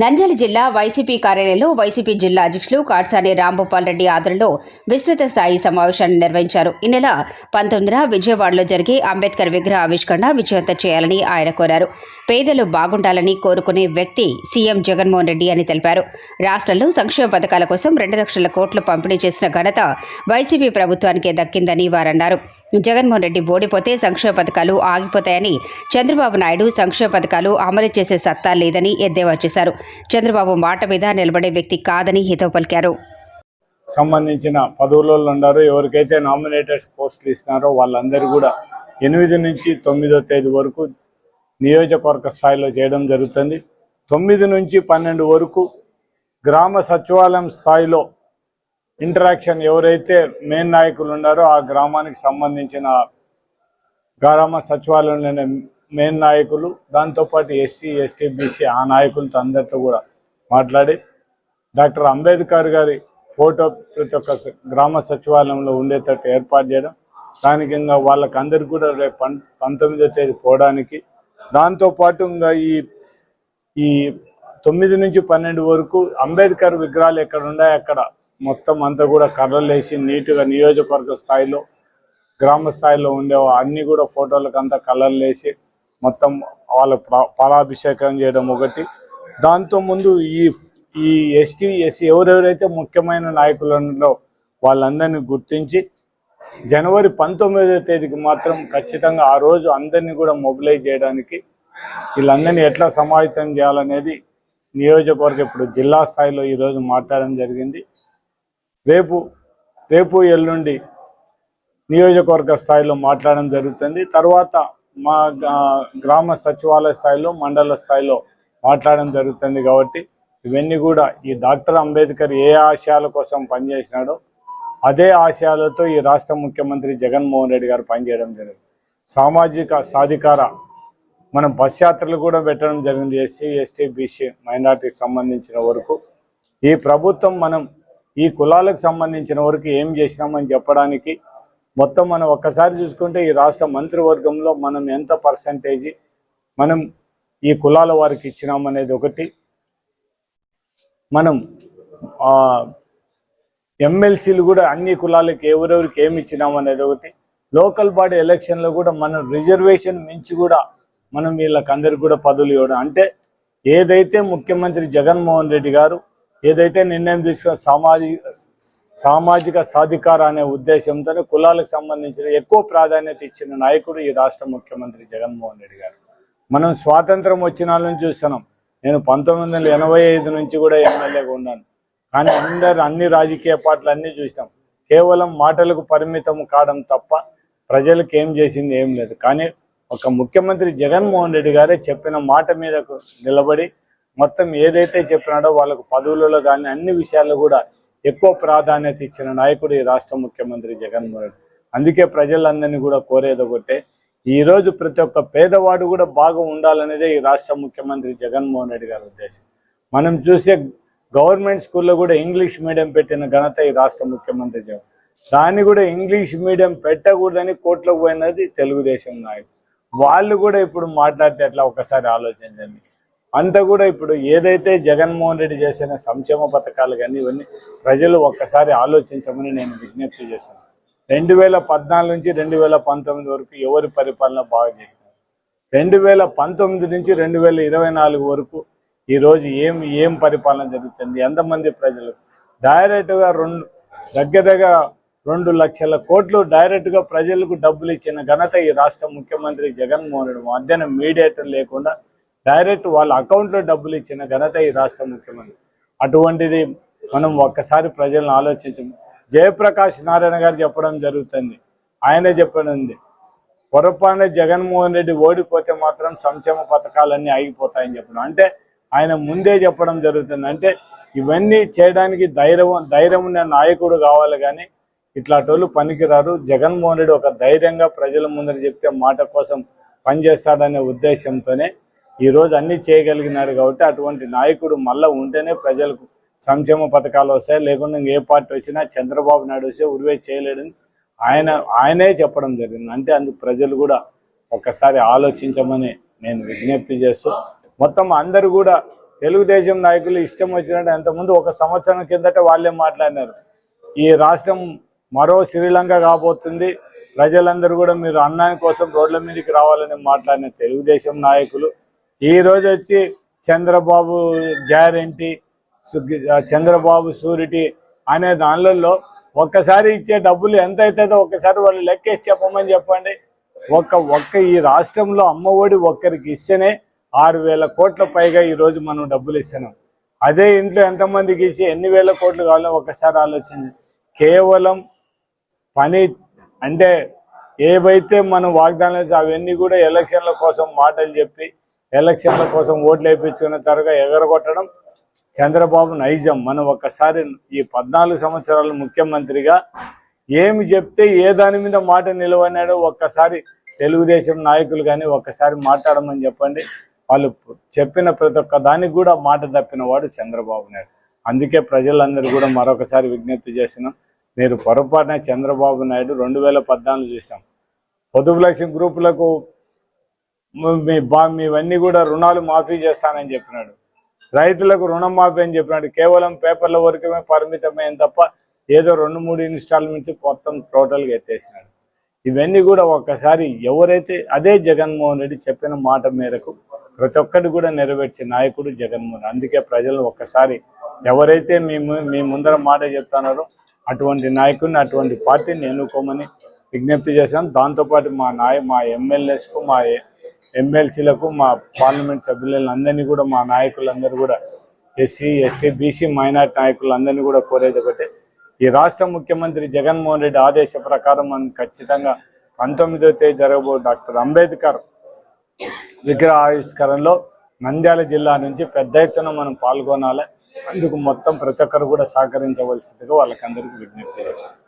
నంద్యాల జిల్లా వైసీపీ కార్యాలయంలో వైసీపీ జిల్లా అధ్యక్షులు కాట్సాని రాంభూపాల్ రెడ్డి ఆధ్వర్యంలో విస్తృత స్థాయి సమావేశాన్ని నిర్వహించారు. ఈ నెల పంతొమ్మిదిన విజయవాడలో జరిగే అంబేద్కర్ విగ్రహ ఆవిష్కరణ విజయవంతం చేయాలని ఆయన కోరారు. పేదలు బాగుండాలని కోరుకునే వ్యక్తి సీఎం జగన్మోహన్ రెడ్డి అని తెలిపారు. రాష్ట్రంలో సంక్షేమ పథకాల కోసం రెండు లక్షల కోట్లు పంపిణీ చేసిన ఘనత వైసీపీ ప్రభుత్వానికే దక్కిందని వారన్నారు. జగన్మోహన్ రెడ్డి ఓడిపోతే సంక్షేమ పథకాలు ఆగిపోతాయని చంద్రబాబు నాయుడు సంక్షేమ పథకాలు అమలు చేసే సత్తా లేదని ఎద్దేవా చేశారు. చంద్రబాబు మాట మీద నిలబడే వ్యక్తి కాదని హితవు పలికారు. సంబంధించిన పదవులలో ఉన్నారు ఎవరికైతే నామినేటెడ్ పోస్టులు ఇస్తున్నారో వాళ్ళందరూ కూడా ఎనిమిది నుంచి తొమ్మిదో తేదీ వరకు నియోజకవర్గ స్థాయిలో చేయడం జరుగుతుంది. తొమ్మిది నుంచి పన్నెండు వరకు గ్రామ సచివాలయం స్థాయిలో ఇంటరాక్షన్ ఎవరైతే మెయిన్ నాయకులు ఉన్నారో ఆ గ్రామానికి సంబంధించిన గ్రామ సచివాలయంలోనే మెయిన్ నాయకులు దాంతోపాటు ఎస్సీ ఎస్టీ బీసీ ఆ నాయకులతో అందరితో కూడా మాట్లాడి డాక్టర్ అంబేద్కర్ గారి ఫోటో ప్రతి ఒక్క స- గ్రామ సచివాలయంలో ఉండేటట్టు ఏర్పాటు చేయడం దానికి ఇంకా వాళ్ళకి అందరికి కూడా రేపు పం పంతొమ్మిదో తేదీ పోవడానికి దాంతోపాటు ఇంకా ఈ ఈ తొమ్మిది నుంచి పన్నెండు వరకు అంబేద్కర్ విగ్రహాలు ఎక్కడ ఉన్నాయి అక్కడ మొత్తం అంతా కూడా కర్రలేసి నీటుగా నీట్గా నియోజకవర్గ స్థాయిలో గ్రామ స్థాయిలో ఉండే అన్నీ కూడా ఫోటోలకు అంతా కలర్లు వేసి మొత్తం వాళ్ళ ప్రా- పాలాభిషేకం చేయడం ఒకటి. దాంతో ముందు ఈ ఈ ఎస్టీ ఎస్సీ ఎవరెవరైతే ముఖ్యమైన నాయకులలో వాళ్ళందరినీ గుర్తించి జనవరి పంతొమ్మిదవ తేదీకి మాత్రం ఖచ్చితంగా ఆ రోజు అందరినీ కూడా మొబిలైజ్ చేయడానికి వీళ్ళందరినీ ఎట్లా సమాహితం చేయాలనేది నియోజకవర్గం ఇప్పుడు జిల్లా స్థాయిలో ఈరోజు మాట్లాడడం జరిగింది. రేపు రేపు ఎల్లుండి నియోజకవర్గ స్థాయిలో మాట్లాడడం జరుగుతుంది. తర్వాత మా గ్రామ సచివాలయ స్థాయిలో మండల స్థాయిలో మాట్లాడడం జరుగుతుంది కాబట్టి ఇవన్నీ కూడా ఈ డాక్టర్ అంబేద్కర్ ఏ ఆశయాల కోసం పనిచేసినాడో అదే ఆశయాలతో ఈ రాష్ట్ర ముఖ్యమంత్రి జగన్మోహన్ రెడ్డి గారు పనిచేయడం జరిగింది. సామాజిక సాధికార మనం బస్ యాత్రలు కూడా పెట్టడం జరిగింది ఎస్సీ ఎస్టీ బీసీ మైనార్టీకి సంబంధించిన వరకు. ఈ ప్రభుత్వం మనం ఈ కులాలకు సంబంధించిన వరకు ఏం చేసినామని చెప్పడానికి మొత్తం మనం ఒక్కసారి చూసుకుంటే ఈ రాష్ట్ర మంత్రివర్గంలో మనం ఎంత పర్సంటేజీ మనం ఈ కులాల వారికి ఇచ్చినామనేది ఒకటి. మనం ఎమ్మెల్సీలు కూడా అన్ని కులాలకు ఎవరెవరికి ఏమి ఇచ్చినాం అనేది ఒకటి. లోకల్ బాడీ ఎలక్షన్లో కూడా మనం రిజర్వేషన్ మించి కూడా మనం వీళ్ళకి అందరికి కూడా పదవులు ఇవ్వడం. అంటే ఏదైతే ముఖ్యమంత్రి జగన్మోహన్ రెడ్డి గారు ఏదైతే నిర్ణయం తీసుకున్న సామాజిక సామాజిక సాధికార అనే ఉద్దేశంతో కులాలకు సంబంధించిన ఎక్కువ ప్రాధాన్యత ఇచ్చిన నాయకుడు ఈ రాష్ట్ర ముఖ్యమంత్రి జగన్మోహన్ రెడ్డి గారు. మనం స్వాతంత్రం వచ్చిన నుంచి చూస్తున్నాం. నేను పంతొమ్మిది వందల ఎనభై ఐదు నుంచి కూడా ఎమ్మెల్యేగా ఉన్నాను. కానీ అందరు అన్ని రాజకీయ పార్టీలు అన్నీ చూసాం కేవలం మాటలకు పరిమితం కావడం తప్ప ప్రజలకు ఏం చేసింది ఏం లేదు. కానీ ఒక ముఖ్యమంత్రి జగన్మోహన్ రెడ్డి గారే చెప్పిన మాట మీదకు నిలబడి మొత్తం ఏదైతే చెప్పినాడో వాళ్ళకు పదవులలో కానీ అన్ని విషయాల్లో కూడా ఎక్కువ ప్రాధాన్యత ఇచ్చిన నాయకుడు ఈ రాష్ట్ర ముఖ్యమంత్రి జగన్మోహన్ రెడ్డి. అందుకే ప్రజలందరినీ కూడా కోరేది ఒకటే ఈరోజు ప్రతి ఒక్క పేదవాడు కూడా బాగా ఉండాలనేదే ఈ రాష్ట్ర ముఖ్యమంత్రి జగన్మోహన్ రెడ్డి గారి ఉద్దేశం. మనం చూసే గవర్నమెంట్ స్కూల్లో కూడా ఇంగ్లీష్ మీడియం పెట్టిన ఘనత ఈ రాష్ట్ర ముఖ్యమంత్రి జగన్. దాన్ని కూడా ఇంగ్లీష్ మీడియం పెట్టకూడదని కోర్టులకు పోయినది తెలుగుదేశం నాయకుడు. వాళ్ళు కూడా ఇప్పుడు మాట్లాడితే ఎట్లా? ఒకసారి ఆలోచించండి. అంతా కూడా ఇప్పుడు ఏదైతే జగన్మోహన్ రెడ్డి చేసిన సంక్షేమ పథకాలు కానీ ఇవన్నీ ప్రజలు ఒక్కసారి ఆలోచించమని నేను విజ్ఞప్తి చేశాను. రెండు వేల పద్నాలుగు నుంచి రెండు వేల పంతొమ్మిది వరకు ఎవరి పరిపాలన బాగా చేసినారు రెండు వేల పంతొమ్మిది నుంచి రెండు వేల ఇరవై నాలుగు వరకు ఈ రోజు ఏం ఏం పరిపాలన జరుగుతుంది? ఎంతమంది ప్రజలు? డైరెక్ట్గా రెండు దగ్గర దగ్గర రెండు లక్షల కోట్లు డైరెక్ట్గా ప్రజలకు డబ్బులు ఇచ్చిన ఘనత ఈ రాష్ట్ర ముఖ్యమంత్రి జగన్మోహన్ రెడ్డి. మధ్యాహ్నం మీడియేటర్ లేకుండా డైరెక్ట్ వాళ్ళ అకౌంట్లో డబ్బులు ఇచ్చిన ఘనత ఈ రాష్ట్ర ముఖ్యమంత్రి. అటువంటిది మనం ఒక్కసారి ప్రజలను ఆలోచించం. జయప్రకాష్ నారాయణ గారు చెప్పడం జరుగుతుంది. ఆయనే చెప్పనుంది. పొరపాటున జగన్మోహన్ రెడ్డి ఓడిపోతే మాత్రం సంక్షేమ పథకాలన్నీ ఆగిపోతాయని చెప్పడం. అంటే ఆయన ముందే చెప్పడం జరుగుతుంది. అంటే ఇవన్నీ చేయడానికి ధైర్యం ధైర్యం ఉన్న నాయకుడు కావాలి కానీ ఇట్లాంటి పనికిరారు. జగన్మోహన్ రెడ్డి ఒక ధైర్యంగా ప్రజల ముందర చెప్తే మాట కోసం పనిచేస్తాడనే ఉద్దేశంతోనే ఈ రోజు అన్ని చేయగలిగినాడు కాబట్టి అటువంటి నాయకుడు మళ్ళీ ఉంటేనే ప్రజలకు సంక్షేమ పథకాలు వస్తాయి. లేకుండా ఏ పార్టీ వచ్చినా చంద్రబాబు నాయుడు వస్తే ఉరివే చేయలేడని ఆయన ఆయనే చెప్పడం జరిగింది. అంటే అందుకు ప్రజలు కూడా ఒక్కసారి ఆలోచించమని నేను విజ్ఞప్తి చేస్తూ మొత్తం అందరూ కూడా తెలుగుదేశం నాయకులు ఇష్టం వచ్చినట్టు అంతకుముందు ఒక సంవత్సరం కిందట వాళ్ళే మాట్లాడినారు. ఈ రాష్ట్రం మరో శ్రీలంక కాబోతుంది. ప్రజలందరూ కూడా మీరు అన్నాని కోసం రోడ్ల మీదకి రావాలని మాట్లాడిన తెలుగుదేశం నాయకులు ఈ రోజు వచ్చి చంద్రబాబు గ్యారంటీ చంద్రబాబు సూరిటీ అనే దానిలలో ఒక్కసారి ఇచ్చే డబ్బులు ఎంత అవుతుందో ఒక్కసారి వాళ్ళు లెక్కేసి చెప్పమని చెప్పండి. ఒక్క ఒక్క ఈ రాష్ట్రంలో అమ్మఒడి ఒక్కరికి ఇస్తేనే ఆరు వేల కోట్ల పైగా ఈరోజు మనం డబ్బులు ఇస్తున్నాం. అదే ఇంట్లో ఎంతమందికి ఇచ్చి ఎన్ని వేల కోట్లు కావాలో ఒకసారి ఆలోచించి కేవలం పని అంటే ఏవైతే మనం వాగ్దానాలు అవన్నీ కూడా ఎలక్షన్ల కోసం మాటలు చెప్పి ఎలక్షన్ల కోసం ఓట్లు వేయించుకున్న తరగా ఎగరగొట్టడం చంద్రబాబు నైజం. మనం ఒక్కసారి ఈ పద్నాలుగు సంవత్సరాలు ముఖ్యమంత్రిగా ఏమి చెప్తే ఏ దాని మీద మాట నిలవనాడో ఒక్కసారి తెలుగుదేశం నాయకులు కానీ ఒక్కసారి మాట్లాడమని చెప్పండి. వాళ్ళు చెప్పిన ప్రతి ఒక్క దానికి కూడా మాట తప్పిన వాడు చంద్రబాబు నాయుడు. అందుకే ప్రజలందరూ కూడా మరొకసారి విజ్ఞప్తి చేస్తున్నాం. మీరు పొరపాటున చంద్రబాబు నాయుడు రెండు వేల పద్నాలుగు చూసాం. పొదుపు లక్ష్యం గ్రూపులకు మీ బా మీవన్నీ కూడా రుణాలు మాఫీ చేస్తానని చెప్పినాడు. రైతులకు రుణం మాఫీ అని చెప్పినాడు. కేవలం పేపర్ల వరకమే పరిమితమైన తప్ప ఏదో రెండు మూడు ఇన్స్టాల్మెంట్స్ మొత్తం టోటల్గా ఎత్తేసినాడు. ఇవన్నీ కూడా ఒక్కసారి ఎవరైతే అదే జగన్మోహన్ రెడ్డి చెప్పిన మాట మేరకు ప్రతి ఒక్కటి కూడా నెరవేర్చే నాయకుడు జగన్మోహన్ అందుకే ప్రజలు ఒక్కసారి ఎవరైతే మేము మీ ముందర మాట చెప్తున్నారో అటువంటి నాయకుడిని అటువంటి పార్టీని ఎన్నుకోమని విజ్ఞప్తి చేశాను దాంతోపాటు మా నాయ మా ఎమ్మెల్యేస్కు మా ఎమ్మెల్సీలకు మా పార్లమెంట్ సభ్యులందరినీ కూడా మా నాయకులందరూ కూడా ఎస్సీ ఎస్టీ బీసీ మైనార్టీ నాయకులందరినీ కూడా కోరేది ఒకటే. ఈ రాష్ట్ర ముఖ్యమంత్రి జగన్మోహన్ రెడ్డి ఆదేశ ప్రకారం మనం ఖచ్చితంగా పంతొమ్మిదో తేదీ జరగబో డాక్టర్ అంబేద్కర్ విగ్రహ ఆవిష్కరణలో నంద్యాల జిల్లా నుంచి పెద్ద ఎత్తున మనం పాల్గొనాలి. అందుకు మొత్తం ప్రతి ఒక్కరు కూడా సహకరించవలసిందిగా వాళ్ళకందరికీ విజ్ఞప్తి చేస్తాం